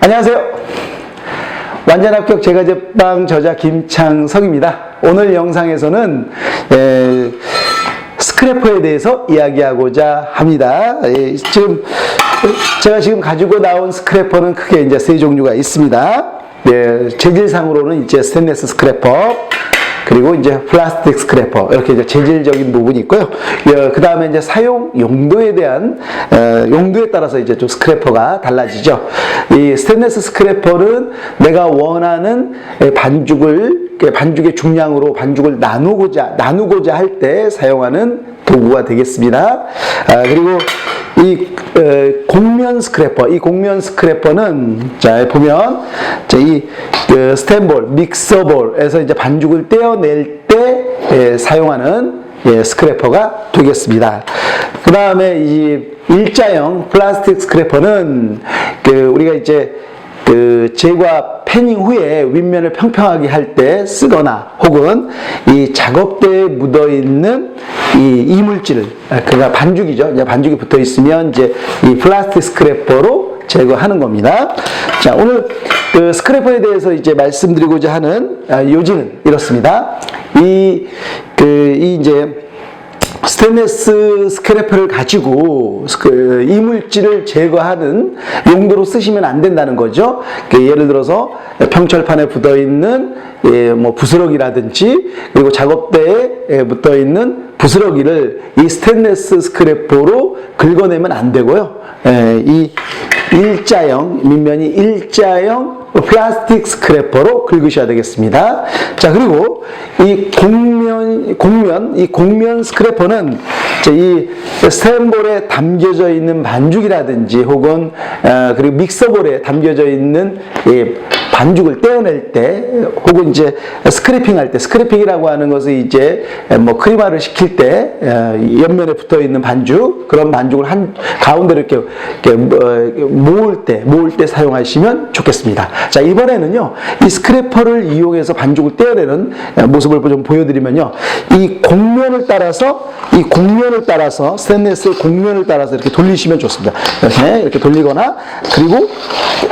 안녕하세요. 완전 합격 제과제빵 저자 김창석입니다. 오늘 영상에서는 에, 스크래퍼에 대해서 이야기하고자 합니다. 예, 지금 제가 지금 가지고 나온 스크래퍼는 크게 이제 세 종류가 있습니다. 예, 재질상으로는 이제 스테인레스 스크래퍼, 그리고 이제 플라스틱 스크래퍼 이렇게 이제 재질적인 부분이 있고요. 그 다음에 이제 사용 용도에 대한 어, 용도에 따라서 이제 좀 스크래퍼가 달라지죠. 이 스테인레스 스크래퍼는 내가 원하는 반죽을 반죽의 중량으로 반죽을 나누고자 나누고자 할 때 사용하는 도구가 되겠습니다. 아, 그리고 이 어, 곡면 스크래퍼, 이 곡면 스크래퍼는 자 보면 자 이 그 스탠볼, 믹서볼에서 이제 반죽을 떼어낼 때 예, 사용하는 예, 스크래퍼가 되겠습니다. 그 다음에 이 일자형 플라스틱 스크래퍼는 그 우리가 이제 그 제과 패닝 후에 윗면을 평평하게 할 때 쓰거나 혹은 이 작업대에 묻어 있는 이 이물질을 그가 반죽이죠. 이제 반죽이 붙어 있으면 이제 이 플라스틱 스크래퍼로 제거하는 겁니다. 자, 오늘 그 스크래퍼에 대해서 이제 말씀드리고자 하는 아, 요지는 이렇습니다. 이, 그, 이 이제 스테인레스 스크래퍼를 가지고 그 이물질을 제거하는 용도로 쓰시면 안 된다는 거죠. 그 예를 들어서 평철판에 붙어 있는 예, 뭐 부스러기라든지 그리고 작업대에 붙어 있는 부스러기를 이 스테인레스 스크래퍼로 긁어내면 안 되고요. 예, 이 일자형 밑면이 일자형 플라스틱 스크래퍼로 긁으셔야 되겠습니다. 자, 그리고 이 곡면, 곡면, 이 곡면 스크래퍼는 이 스탠볼에 담겨져 있는 반죽이라든지 혹은, 어, 그리고 믹서볼에 담겨져 있는 이 반죽을 떼어낼 때 혹은 이제 스크래핑 할 때 스크래핑이라고 하는 것은 이제 뭐 크리마를 시킬 때 어, 옆면에 붙어 있는 반죽 그런 반죽을 한 가운데로 이렇게, 이렇게 어, 모을 때 모을 때 사용하시면 좋겠습니다. 자 이번에는요 이 스크래퍼를 이용해서 반죽을 떼어내는 모습을 좀 보여드리면요 이 곡면을 따라서 이 곡면을 따라서 스테인레스 곡면을 따라서 이렇게 돌리시면 좋습니다. 이렇게 이렇게 돌리거나 그리고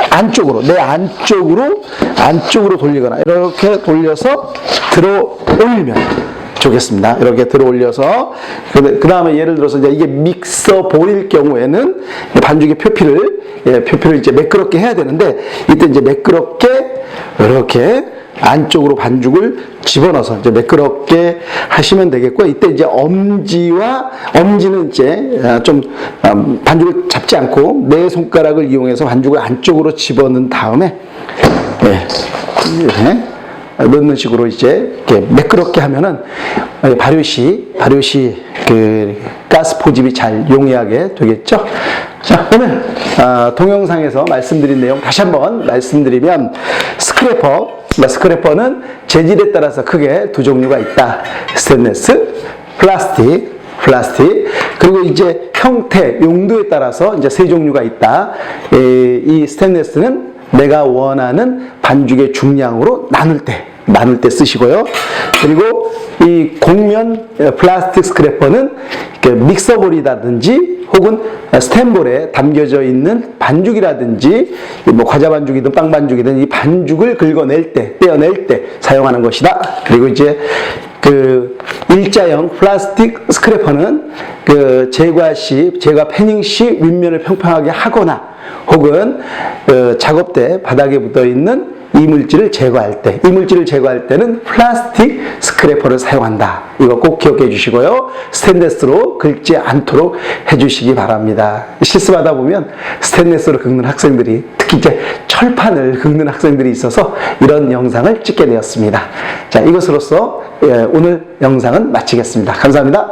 안쪽으로 내 안쪽으로 안쪽으로 돌리거나 이렇게 돌려서 들어 올리면 좋겠습니다. 이렇게 들어 올려서 그 다음에 예를 들어서 이제 이게 믹서 볼일 경우에는 반죽의 표피를 예, 표피를 이제 매끄럽게 해야 되는데 이때 이제 매끄럽게 이렇게 안쪽으로 반죽을 집어넣어서 이제 매끄럽게 하시면 되겠고 이때 이제 엄지와 엄지는 이제 아, 좀 아, 반죽을 잡지 않고 내 손가락을 이용해서 반죽을 안쪽으로 집어넣은 다음에 예, 이렇게 넣는 식으로 이제 이렇게 매끄럽게 하면은 발효시 발효시 그 가스 포집이 잘 용이하게 되겠죠. 자 오늘 아, 동영상에서 말씀드린 내용 다시 한번 말씀드리면 스크래퍼 스크래퍼는 재질에 따라서 크게 두 종류가 있다. 스테인레스, 플라스틱, 플라스틱. 그리고 이제 형태, 용도에 따라서 이제 세 종류가 있다. 이 스테인레스는 내가 원하는 반죽의 중량으로 나눌 때, 나눌 때 쓰시고요. 그리고 이 곡면 플라스틱 스크래퍼는 믹서볼이라든지 혹은 스탠볼에 담겨져 있는 반죽이라든지 뭐 과자 반죽이든 빵 반죽이든 이 반죽을 긁어낼 때, 떼어낼 때 사용하는 것이다. 그리고 이제 그 일자형 플라스틱 스크래퍼는 그 제과 시, 제과 패닝 시 윗면을 평평하게 하거나 혹은 그 작업대 바닥에 붙어 있는 이물질을 제거할 때, 이물질을 제거할 때는 플라스틱 스크래퍼를 사용한다. 이거 꼭 기억해 주시고요. 스테인레스로 긁지 않도록 해 주시기 바랍니다. 실습하다 보면 스테인레스로 긁는 학생들이 특히 이제 철판을 긁는 학생들이 있어서 이런 영상을 찍게 되었습니다. 자, 이것으로서 예, 오늘 영상은 마치겠습니다. 감사합니다.